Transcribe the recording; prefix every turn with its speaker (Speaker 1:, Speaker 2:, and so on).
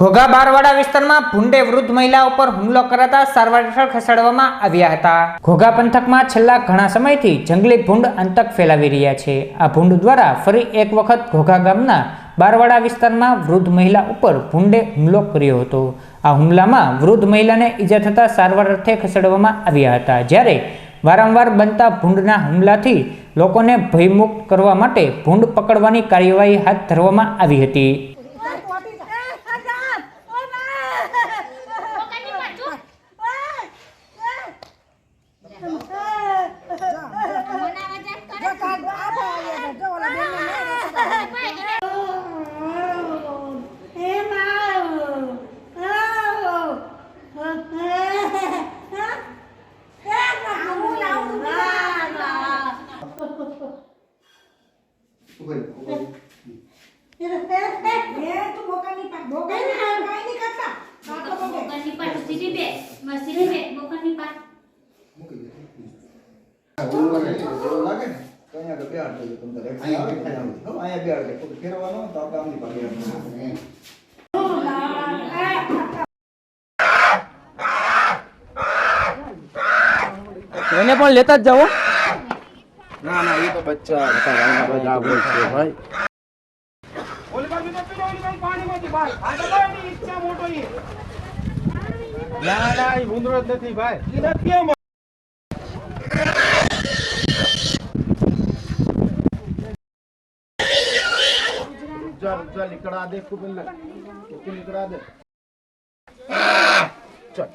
Speaker 1: ઘોઘા બારવાડા વિસ્તારમાં ભૂંડે વૃદ્ધ મહિલા ઉપર હુમલો કરાતા સારવાર હેઠળ ખસેડવામાં આવ્યા હતા. ઘોઘા પંથકમાં છેલ્લા ઘણા સમયથી જંગલી ભૂંડ આંતક ફેલાવી રહ્યા છે. આ ભૂંડ દ્વારા ફરી એક વખત ઘોઘા ગામના બારવાડા વિસ્તારમાં વૃદ્ધ મહિલા ઉપર ભૂંડે હુમલો કર્યો હતો. આ હુમલામાં વૃદ્ધ મહિલાને ઈજા થતાં સારવાર અર્થે ખસેડવામાં આવ્યા હતા. જ્યારે વારંવાર બનતા ભૂંડના હુમલાથી લોકોને ભયમુક્ત કરવા માટે ભૂંડ પકડવાની કાર્યવાહી હાથ ધરવામાં આવી હતી.
Speaker 2: Boga ini, ini kata. Di
Speaker 3: masih di. તો અહીંયા તમને. અહીંયા બે દે. કોઈ ફેરવાનો તો આપણે આમની
Speaker 4: એને પણ લેતા જ જાઓ.
Speaker 3: ના ના એ તો બચ્ચા બધા છે ભાઈ.
Speaker 4: ના ના એ ભૂંદરો જ નથી ભાઈ.
Speaker 3: चल चल इकड़ा दे कुपिन में दे। चल।